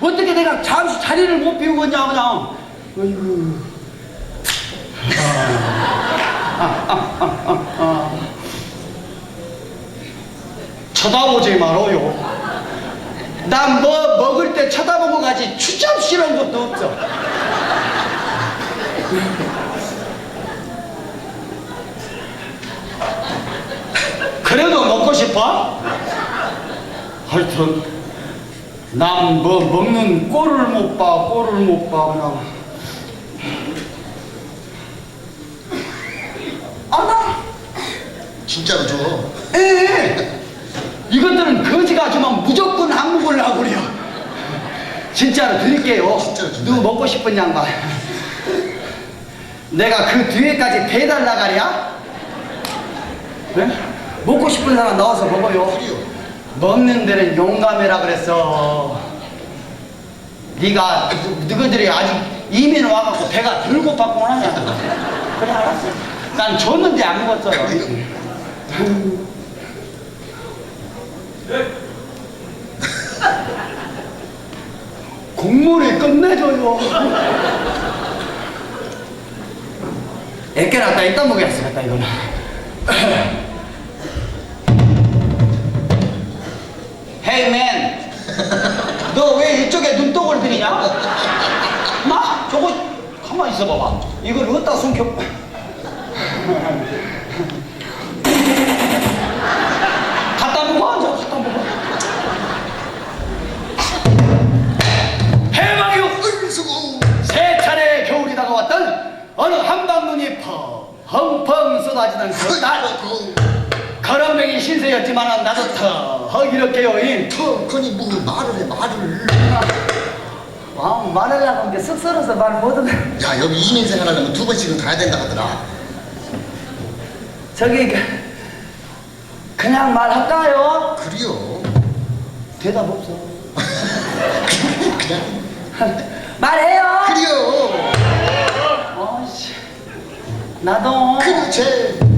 어떻게 내가 잠시 자리를 못 비우겠냐 그냥 어이구 쳐다보지 말아요. 난 뭐 먹을 때 쳐다보고 가지 추잡스러운 것도 없어. 그래도 먹고 싶어? 하여튼 난 뭐 먹는 꼴을 못 봐, 꼴을 못 봐, 그냥. 안나? 진짜로 줘. 예. 이것들은 거지가 주면 무조건 안 먹으려고 그래요. 진짜로 드릴게요. 진짜로 준다. 누구 먹고 싶은 양반. 내가 그 뒤에까지 배달 나가랴? 네? 먹고 싶은 사람 나와서 먹어요. 그래요. 먹는 데는 용감해라 그랬어. 네가 누- 너희들이 아직 이민 와갖고 배가 덜 고팠구나 하냐. 그래 알았어. 난 줬는데 안 먹었어요. 국물이 끝내줘요. 애껴놨다 이따 먹여야겠다 이거는. 너 왜 이쪽에 눈독을 들이냐? 마, 저거 가만 있어 봐봐. 이걸 어디다 숨겨? 갖다 먹어, 앉아, 갖다. 어이, 수고. 세 차례 겨울이 다가왔던 어느 한방눈이 펑펑 쏟아지는 그날 그, 거렁뱅이 신세였지만 나도 더 이렇게요 이 터, 그니 뭐 말을 해, 말을. 아, 말하려고 하는데 쑥스러워서 말 못하네 야, 여기 이민생 하려면 두 번씩은 가야 된다 하더라. 저기 그- 그냥 말할까요? 그래요. 대답 없어 그냥. 말해요 그래요. 어이씨 나도 그렇지.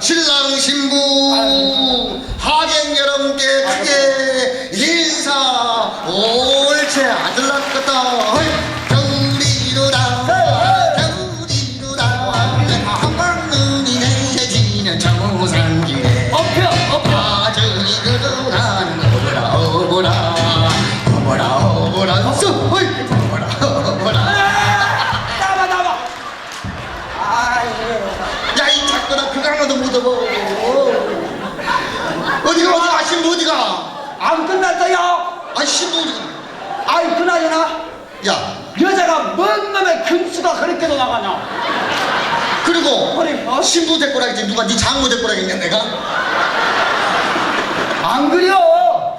신랑 신부 하객 여러분께 크게 연하 연하 야. 여자가 뭔 놈의 근수가 그렇게도 나가냐? 그리고 아니, 어? 신부 데꼬라겠지. 누가 네 장모 데꼬라겠냐 내가? 안 그려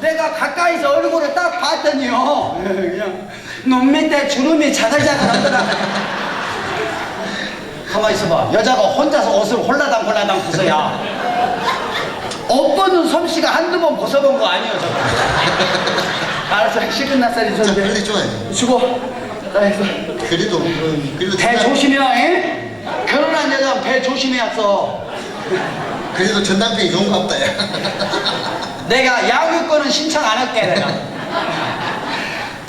내가 가까이서 얼굴을 딱 봤더니요. 네, 그냥. 눈 밑에 주름이 자글자글하더라. 가만 있어봐. 여자가 혼자서 옷을 홀라당 홀라당 벗어야. 엇보는 솜씨가 한두 번 벗어본 거 아니에요, 저거 알았어, 식은 낯살이 자, 좋은데. 빨리 줘야 수고. 나이스. 그래도 그럼 그래도 배 조심해야 해 결혼한 여자는 배 조심해야 써. 그래도 전당병이 너무 갑다 야 내가 야구권은 신청 안 할게, 내가.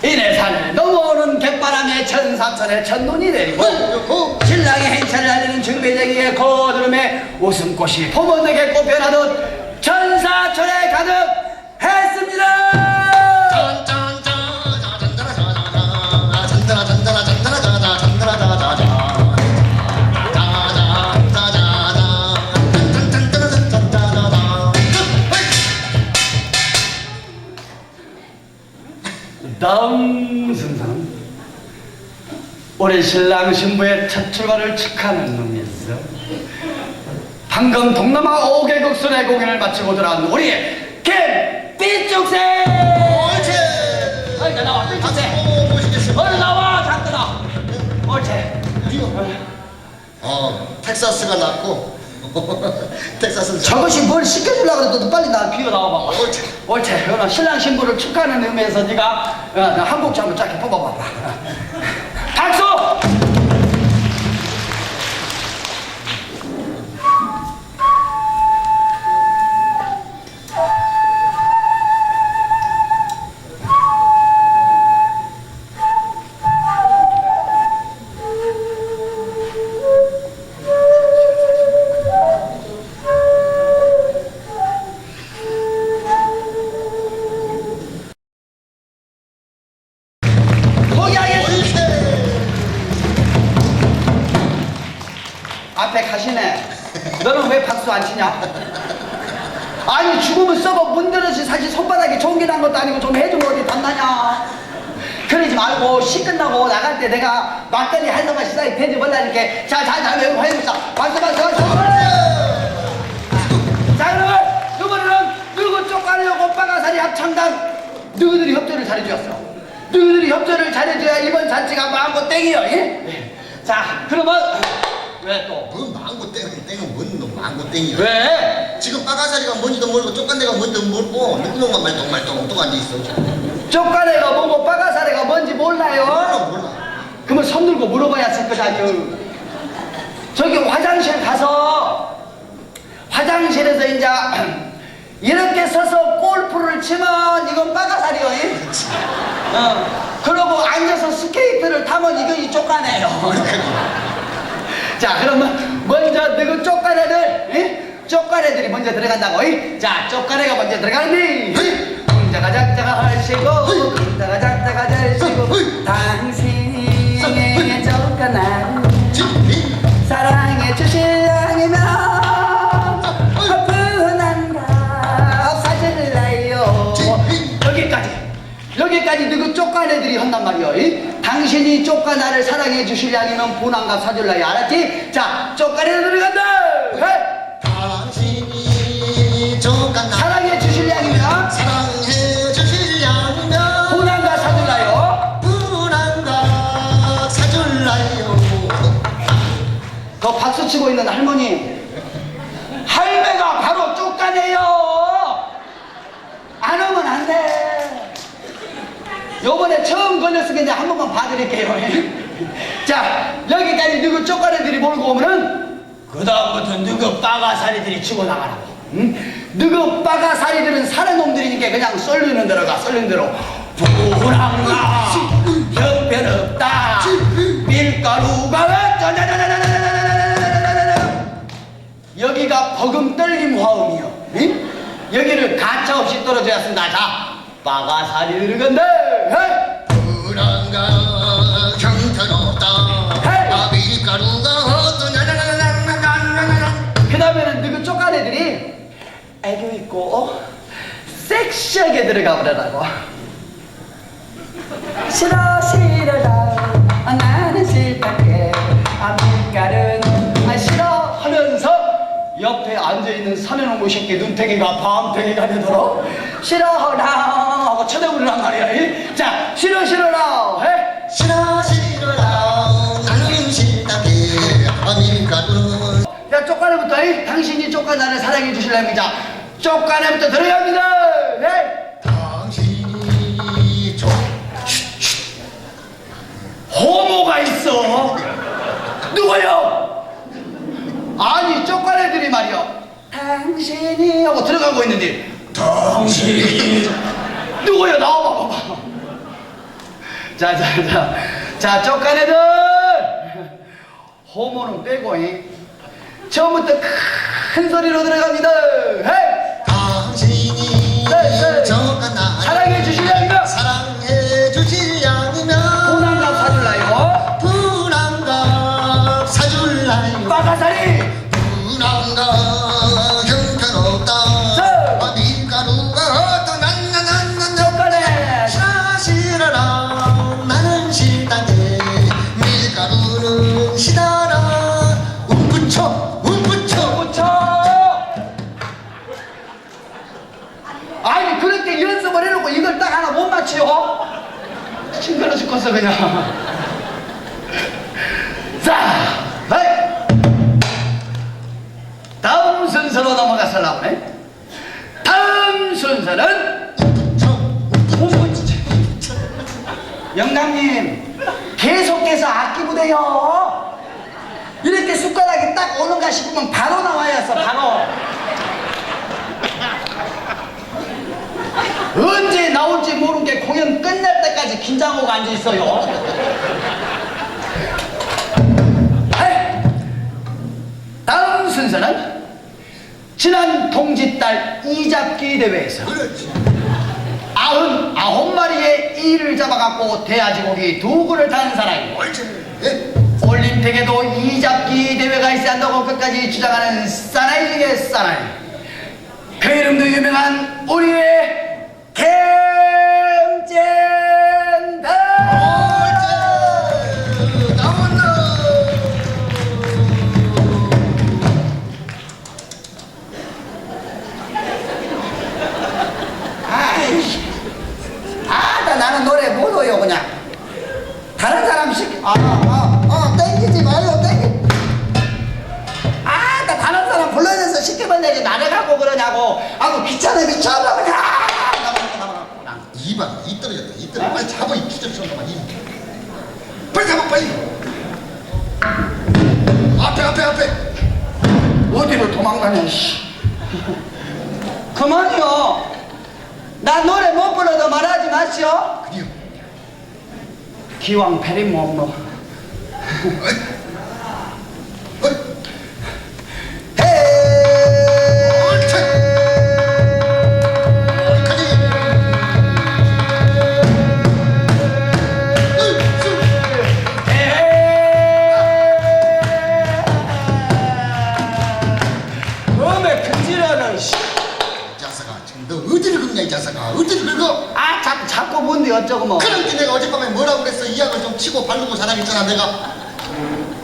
이내 산을 넘어오는 갯바람에 천삼천에 첫눈이 내리고 어, 신랑의 행차를 알리는 증배쟁이의 거드름에 웃음꽃이 봄언덕에 꽃변하듯 천사철에 가득했습니다. 다음 순서는 우리 신랑 신부의 첫 출발을 축하하는 겁니다. 방금 동남아 5개국 순회 공연을 마치고 돌아온 우리 김빛죽새! 옳지! 아이나 나와 빛죽새. 얼른 나와 장근아 옳지 어 텍사스가 낫고. 텍사스는 저것이 뭘 시켜주려고 그래도 빨리 나 비워 나와봐. 옳지. 옳지. 신랑 신부를 축하하는 의미에서 네가 한국 장을 짧게 뽑아봐봐. 아니 죽으면 썩어 문드러지 사실 손바닥에 좋은 게 난 것도 아니고 좀 해준 어디 담나냐 그러지 말고 시 끝나고 나갈 때 내가 막달리 한 사발 시사에 편지 벌라니까 자자자 외우고 해봅시다 박수 박수 박수. 자 여러분 이번에는 누구 쪽가려고 오빠가 사리 합창단 누구들이 협조를 잘해주었어? 누구들이 협조를 잘해줘야 이번 잔치가 마음껏 땡이요 예? 자 그러면 왜 또? 뭔 망고 땡이 땡은 뭔놈 망고 땡이야. 왜? 지금 빠가사리가 뭔지도 모르고 쪽간대가 뭔지도 모르고 누구놈만 말똥말똥 엉뚱 앉아있어. 쪽간애가 뭐고 빠가사리가 뭔지 몰라요? 몰라 몰라. 그러면 손 들고 물어봐야 쓸 거다 저. 저기 화장실 가서 화장실에서 이제 이렇게 서서 골프를 치면 이건 빠가살이요. 이. 어. 그러고 앉아서 스케이트를 타면 이건 이쪽 가네요. 자, 그러면 먼저 누구 쪽가래들, 예? 쪽가래들이 먼저 들어간다고, 예? 자, 쪽가래가 먼저 들어가니, 공자가 작자가 하시고, 공자가 작자가 잘시고, 당신의 쪽가나 사랑. 이때까지도 그 쪽간 애들이 한단 말이요. 당신이 쪽간 나를 사랑해 주실 양이면 보난과 사줄라요. 알았지? 자, 쪽간 애들 들어간다. 해. 당신이 쪽간 나 사랑해 주실려면 사랑해 주실려면 보난과 사줄라요. 보난과 사줄라요. 더 박수 치고 있는 할머니. 걸렸으면 한 번만 봐드릴게요. 자, 여기까지 누구 쪼가리들이 몰고 오면은, 그다음부터 누구 빠가사리들이 치고 나가라고. 응? 누구 빠가사리들은 사는 놈들이니까 그냥 썰리는 대로 가, 썰리는 대로. 부랑아, 형편 없다. 밀가루가 여기가 버금 떨림 화음이요. 응? 여기를 가차없이 떨어져야 쓴다. 자, 빠가사리를 건데, 섹시하게 들어가 버려라고. 싫어 싫어라 아, 나는 싫다게. 아 밀가른. 아 싫어. 하면서 옆에 앉아있는 사내농부 새끼 눈탱이가 밤탱이가 되도록. 싫어라 하고 쳐다보란 말이야. 이? 자 싫어 싫어라. 해? 싫어 싫어라. 나는 싫다게. 아니 똑똑한 나를 사랑해 주실랍니다. 쪽간에부터 들어야 합니다. 네. 당신이 저 호모가 있어. 누구요? 아니 쪽간 애들이 말이요. 당신이 하고 들어가고 있는데 당신이 누구요? 나와봐 봐봐. 자자자 자 쪽간 애들 호모는 빼고 이. 처음부터 큰 소리로 들어갑니다. 헤이! 네, 네. 저가 나 사랑해 죽겠어 그냥. 자, 헤이. 다음 순서로 넘어가살라고 네 다음 순서는 영감님 계속해서 아끼부대요. 이렇게 숟가락이 딱 오는가 싶으면 바로 나와야 했어 바로. 언제 나올지 모르는 게 공연 끝날 때까지 긴장하고 앉아 있어요. 헤이. 다음 순서는 지난 동짓달 이잡기 대회에서 아흔 아홉 마리의 이를 잡아갖고 돼지고기 두 그릇 한 사람이 예? 올림픽에도 이잡기 대회가 있어야 한다고 끝까지 주장하는 사나이 중에 사나이 그 이름도 유명한 우리의 아 아 아 땡기지 마요 땡기. 아 나 다른 사람 불러내서 시키면 되지 나를 갖고 그러냐고. 아고 귀찮아 미쳐라 그냥. 나만 나만 나만. 이봐 이 떨어졌다 이 떨어 빨리 잡아 이 주접스러운 이. 빨리 잡아 빨리. 앞에 앞에 앞에. 어디로 도망가냐 씨. 그만이요. 나 노래 못 불러도 말하지 마시오. 그래요 기왕 패리 몸으 자꾸 뭔데 어쩌고 뭐. 그런데 내가 어젯밤에 뭐라고 그랬어? 이 약을 좀 치고 바르고 자라 했잖아 내가.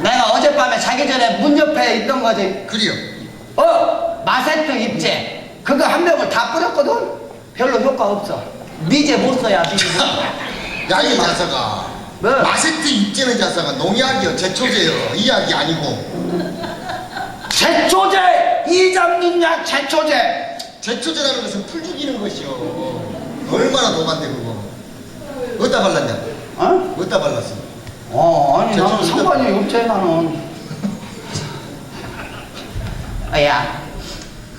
내가 어젯밤에 자기 전에 문 옆에 있던 거지. 그래요. 어 마세트 입제. 그거 한 병을 다 뿌렸거든. 별로 효과 없어. 미제 못 써야 미제 못 써. 야 이 자사가. 뭐? 마세트 입제는 자사가 농약이요 제초제요. 이 약이 아니고. 제초제! 이 잡는 약 제초제! 제초제라는 것은 풀 죽이는 것이요. 얼마나 도만데 그거 어디다 발랐냐 어? 어디다 발랐어 어 아니 나는 제초제 상관이 없지 나는. 아야.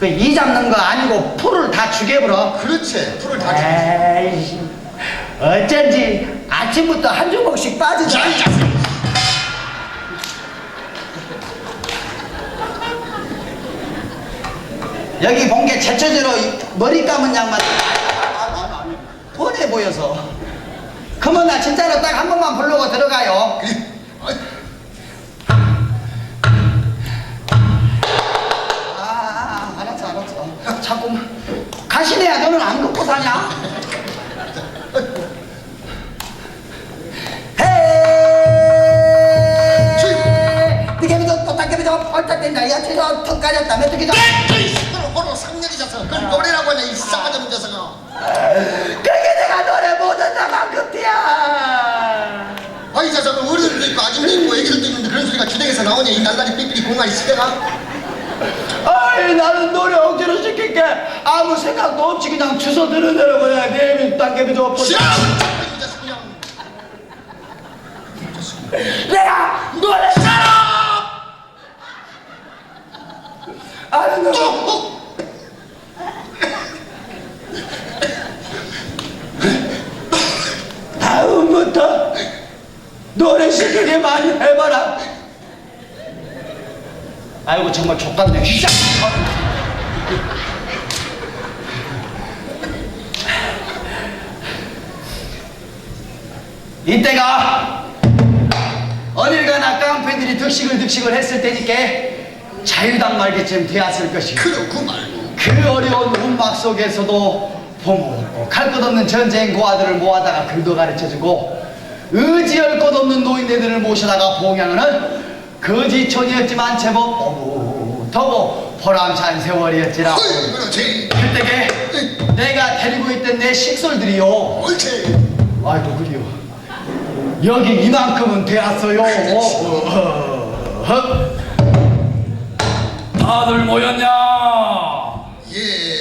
그 이 잡는 거 아니고 풀을 다 죽여버려. 그렇지. 풀을 다 죽이지 에이씨. 어쩐지 아침부터 한 주먹씩 야이 자식. 여기 본 게 제초제로 이- 머리 감은 양만 뻔해 보여서 그러면 나 진짜로 딱 한 번만 부르고 들어가요. 아 알았어 알았어. 자꾸 가시네야. 너는 안 긋고 사냐? 헤이! 니게미도 또 닦게미도 얼딱된다 야 지금 턱 까졌다 메뚜기도 에이 서로 서로 상냥이 자사가 그걸 노래라고 하냐 이 싸가지 없는 자사가 그게 내가 노래 못한다만 급이야 아이 자사가 어른들도 있고 아줌도 있고 애기들도 있는데 그런 소리가 주택에서 나오냐? 이 날라리 삐삐리 공간이 시대가 아이 나는 노래 억지로 시킬게. 아무 생각도 없이 그냥 주소 들은 대로 그냥 내비 당겨비 줘 싫어! 이 자식 그냥. 내가 노래 아는 노래 쭉! 다음부터 노래 시키게 많이 해봐라 아이고 정말 족같네 씨. 이때가 어딜 가나 깡패들이 득식을 득식을 했을 때니까 자유당 말기쯤 되었을 것이고 그렇구만. 그 어려운 운막 속에서도 보모 갈것 없는 전쟁 고아들을 모아다가 글도 가르쳐주고 의지할 것 없는 노인네들을 모셔다가 봉양하는 거지촌이었지만 제법 어부터고 보람찬 세월이었지라 헐, 그렇지. 그때게 내가 데리고 있던 내 식솔들이요 옳지. 아이고 그리요 여기 이만큼은 되었어요 어, 어. 다들 모였냐 예.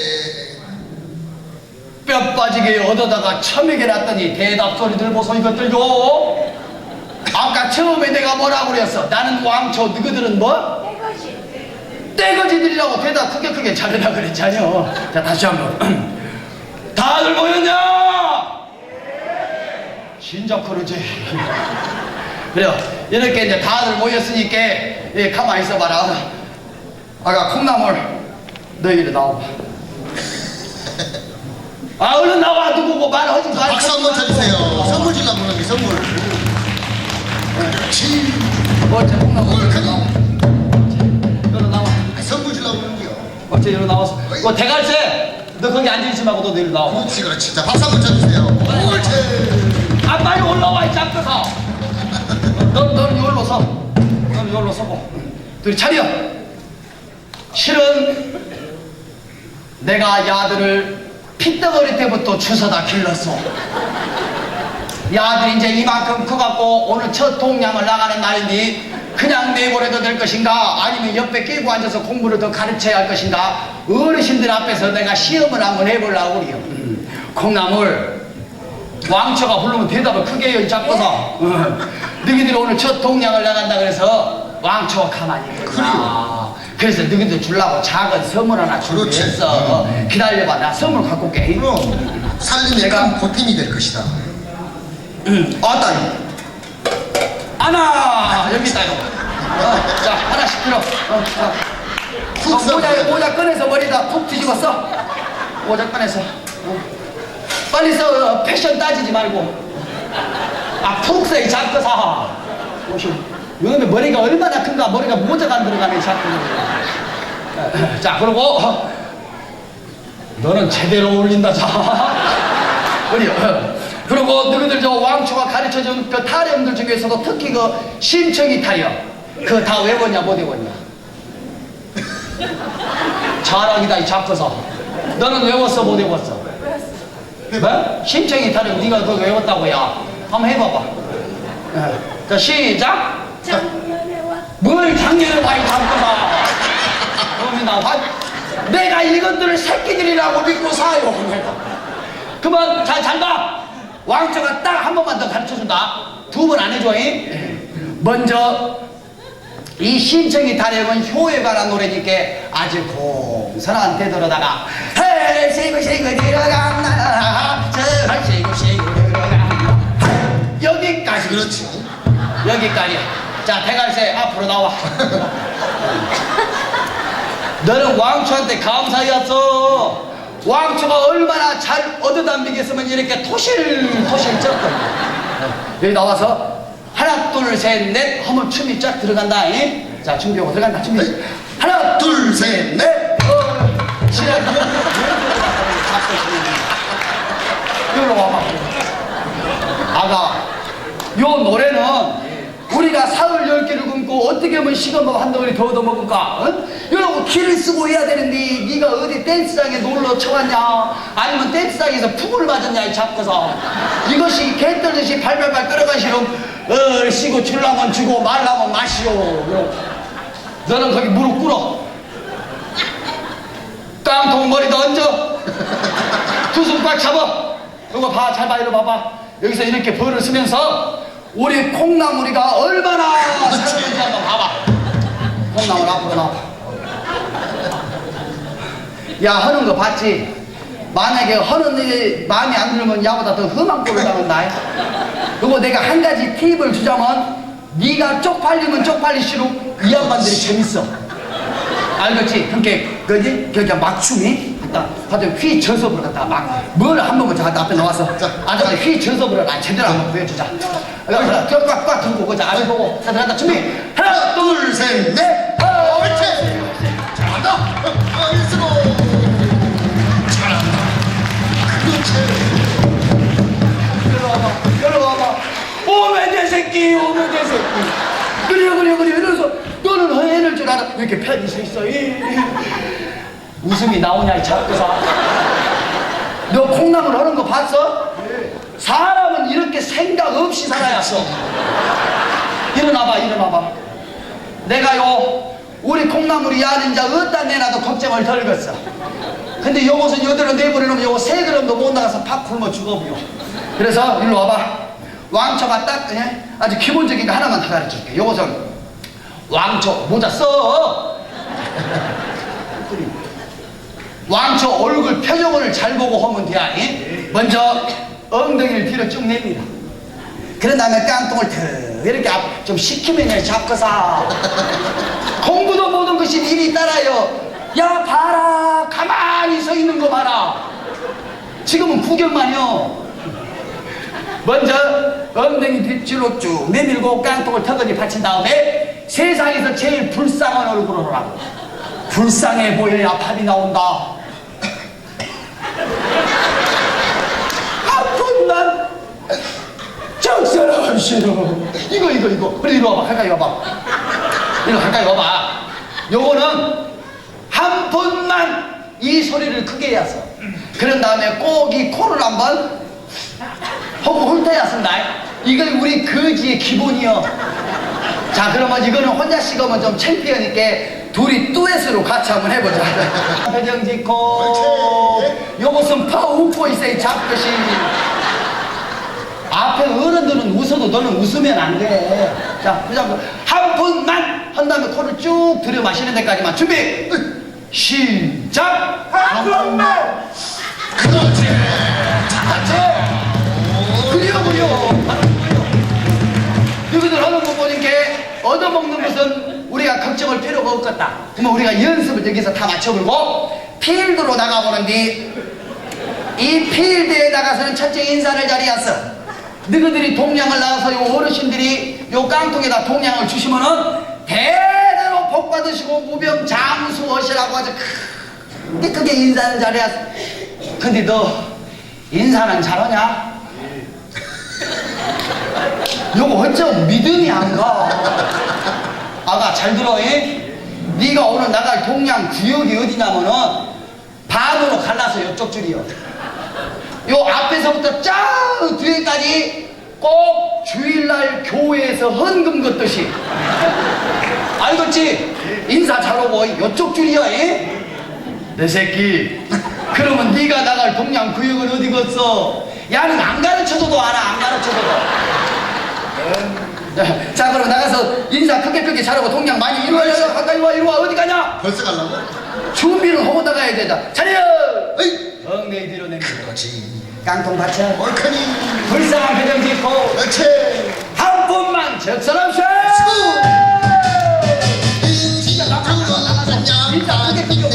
뼈 빠지게 얻어다가 처먹여 놨더니 대답 소리들 보소 이것들요. 아까 처음에 내가 뭐라고 그랬어? 나는 왕초 너희들은 뭐? 떼거지들이라고 대답 크게 크게 잘해라 그랬잖여 자 다시 한번. 다들 모였냐? 진짜 그러지. 그래요. 이렇게 이제 다들 모였으니까 예, 가만히 있어봐라. 아까 콩나물 너희들 나와봐 아 얼른 나와 누구고 말하지 마 박수 한번 쳐주세요. 선물 주려고 그러는데 선물. 그렇지. 어째 콩나물 옳거니. 얼른 나와 아, 선물 주려고 그러는데요. 어째 이리 나와서 그 대갈새 너 거기 앉아있지 말고 너 내일 나와 그렇지, 그렇지. 자, 박수 한번 쳐주세요. 옳지. 아 빨리 올라와 이 잡혀서 넌, 너는 여기로 서 너는 여기로 서고 둘이 차려 실은 내가 야들을 핏덩어리 때부터 주워다 길렀어. 야들이 이제 이만큼 커갖고 오늘 첫 동양을 나가는 날인데 그냥 내보내도 될 것인가? 아니면 옆에 끼고 앉아서 공부를 더 가르쳐야 할 것인가? 어르신들 앞에서 내가 시험을 한번 해보려고 그래요. 음, 콩나물. 왕초가 부르면 대답을 크게 해요 잡고서. 응. 너희들이 오늘 첫 동양을 나간다 그래서 왕초가 가만히 있구나 그래서 너희들 주려고 작은 선물 하나 그렇지. 준비했어 기다려봐. 나 선물 갖고 올게. 그럼 살림에 내가- 큰 보탬이 될 것이다. 응. 아따 하나! 여기 있다 이거. 어, 자 하나씩 들어 어, 자. 푹 어, 써. 모자, 모자 꺼내서 머리다 푹 뒤집어. 써 모자 꺼내서. 어. 빨리 써 어, 패션 따지지 말고. 아 푹 써이 잡고 사. 오시 요즘에 머리가 얼마나 큰가 머리가 모자가 안 들어가네 자꾸 어, 자 그리고 어, 너는 제대로 어울린다. 자 우리 어. 그리고 너희들 저 왕초가 가르쳐준 그 타령들 중에서도 특히 그 심청이 타령 그거 다 외웠냐 못 외웠냐. 자랑이다 이 잡혀서. 너는 외웠어 못 외웠어? 뭐? 심청이 타령 네가 그거 외웠다고 야. 한번 해봐봐. 어. 자 시작 작년에 왔뭘 작년에 와이 잡고서 그러면 나 화, 내가 이것들을 새끼들이라고 믿고 사요 내가 그만 잘 잔다. 왕초가 딱 한 번만 더 가르쳐준다. 두 번 안 해줘 잉? 먼저 이 심청이 타령은 효에 관한 노래니까 아주 공손한 태도로다가. 헤 시고 시고 들어간다. 저 시고 시고 들어간다. 여기까지. 그렇지. 여기까지야. 자, 대갈새 앞으로 나와. 너는 왕초한테 감사였어. 왕초가 얼마나 잘 얻어담비겠으면 이렇게 토실 토실 쪘거든. 여기 나와서 하나, 둘, 셋, 넷 하면 춤이 쫙 들어간다. 잉? 자, 준비하고 들어간다. 준비. 하나, 둘, 셋, 넷. 어, 시작. 여기로 와봐. 아가, 요 노래는 우리가 사흘 열 개를 굶고 어떻게 하면 시간만 한 덩어리 더 얻어먹을까? 어? 이러고 길을 쓰고 해야 되는데 네가 어디 댄스장에 놀러 쳐왔냐? 아니면 댄스장에서 푹을 맞았냐? 이 잡고서 이것이 개 떨듯이 발발발 끌어가시면 어 쉬고 줄라면 주고 말라면 마시오. 너는 거기 무릎 꿇어. 깡통 머리도 얹어. 두손 꽉 잡아. 이거 봐, 잘 봐, 이거 봐봐. 여기서 이렇게 벌을 쓰면서 우리 콩나물이가 얼마나 사랑하는지 한번 봐봐. 콩나물 앞으로 나와. 야, 하는 거 봤지? 만약에 하는 일 마음에 안 들면 야보다 더 험한 꼴을 당한다. 그리고 내가 한 가지 팁을 주자면 네가 쪽팔리면 쪽팔릴수록 이 양반들이 재밌어. 알겠지? 그렇게 그지? 그게 막춤이 갖다 갖다 휘 불어 갖다 막 뭘 한 번만 저 갖다 앞에 나와서 아저씨 휘 불어 나 제대로 한번 보여주자. 그래, 꽉꽉 들고 보자. 앞에 보고 자 들어간다 준비 하나 둘 셋 넷. 옳지. 잘한다. 어, 일수고. 잘한다. 그렇지. 들어와봐, 들어와봐. 오면 내 새끼, 오면 내 새끼. 그래, 그래, 그래. 이러면서 너는 허해낼 줄 알아. 왜 이렇게 편히 서 있어? 이, 이. 웃음이 나오냐, 이 작고사. 너 콩나물 하는 거 봤어? 사람은 이렇게 생각 없이 살아야 어 일어나봐, 일어나봐. 내가요, 우리 콩나물이 야는 자 어디다 내놔도 걱정을 덜 겠어. 근데 요것은 여대로 내버려놓으면 요거 세 그램도 못 나가서 팍 굶어 죽어버려. 그래서 일로 와봐. 왕초가 딱 그냥 아주 기본적인 거 하나만 더 가르쳐줄게. 요것은 왕초 모자 써. 왕초 얼굴 표정을 잘 보고 하면 돼. 이? 먼저 엉덩이를 뒤로 쭉 냅니다. 그런 다음에 깡통을 더 이렇게 앞, 좀 시키면 잡고서 공부도 모든 것이 일이 따라요. 야 봐라 가만히 서 있는 거 봐라. 지금은 구경만요. 먼저 엉덩이 뒷줄로 쭉 내밀고 깡통을 턱걸이 받친 다음에 세상에서 제일 불쌍한 얼굴을 하라고. 불쌍해 보여야 밥이 나온다. 아픈난 적설하기 싫어. 이거 이거 이거. 그래 이리 와봐 가까이 와봐. 이리 와, 가까이 와봐. 요거는 한 번만 이 소리를 크게 해야서. 그런 다음에 꼭 이 코를 한번 하고 훑어야 쓴다. 이건 우리 거지의 기본이요. 자 그러면 이거는 혼자 씩으면 좀 창피하니까 둘이 듀엣으로 같이 한번 해보자. 표정 짓고 요것은 파 웃고 있어야 잡것이. 앞에 어른들은 웃어도 너는 웃으면 안 돼. 자, 그냥 한 분만 한 다음에 코를 쭉 들여 마시는 데까지만 준비. 시작. 한 분만. 그렇지. 같이. 그려 그려. 너희들 하는 거 보니까 얻어먹는 것은 우리가 걱정할 필요가 없겠다. 그러면 우리가 연습을 여기서 다 맞춰보고 필드로 나가보는데 이 필드에 나가서는 첫째 인사를 자리했어. 너희들이 동량을 나가서 요 어르신들이 요 깡통에다 동량을 주시면은 대대로 복 받으시고 무병 장수하시라고 아주 크게 크게 인사를 잘해왔어. 근데 너 인사는 잘하냐? 요거 어쩜 믿음이 안 가? 아가 잘 들어, 이? 네가 오늘 나갈 동양 구역이 어디냐면은 반으로 갈라서 요쪽 줄이요. 요 앞에서부터 쫙 뒤에까지 꼭 주일날 교회에서 헌금 걷듯이. 알겠지? 인사 잘하고 요쪽 줄이야, 이? 내 새끼. 그러면 네가 나갈 동양 구역은 어디 겠어? 야는 안 가르쳐줘도 알아, 안 가르쳐줘도. 자 그럼 나가서 인사 크게 크게 잘하고 동냥 많이 이리 와 이리 와 가까이 와 이리 와. 어디 가냐? 벌써 갈라고? 준비를 하고 나가야 된다. 차려 엉덩이 뒤로 내밀고 그렇지. 깡통 받쳐 얼큰이. 불쌍한 표정 짓고 그렇지. 한 분만 적선없이 수 인사 크게 크게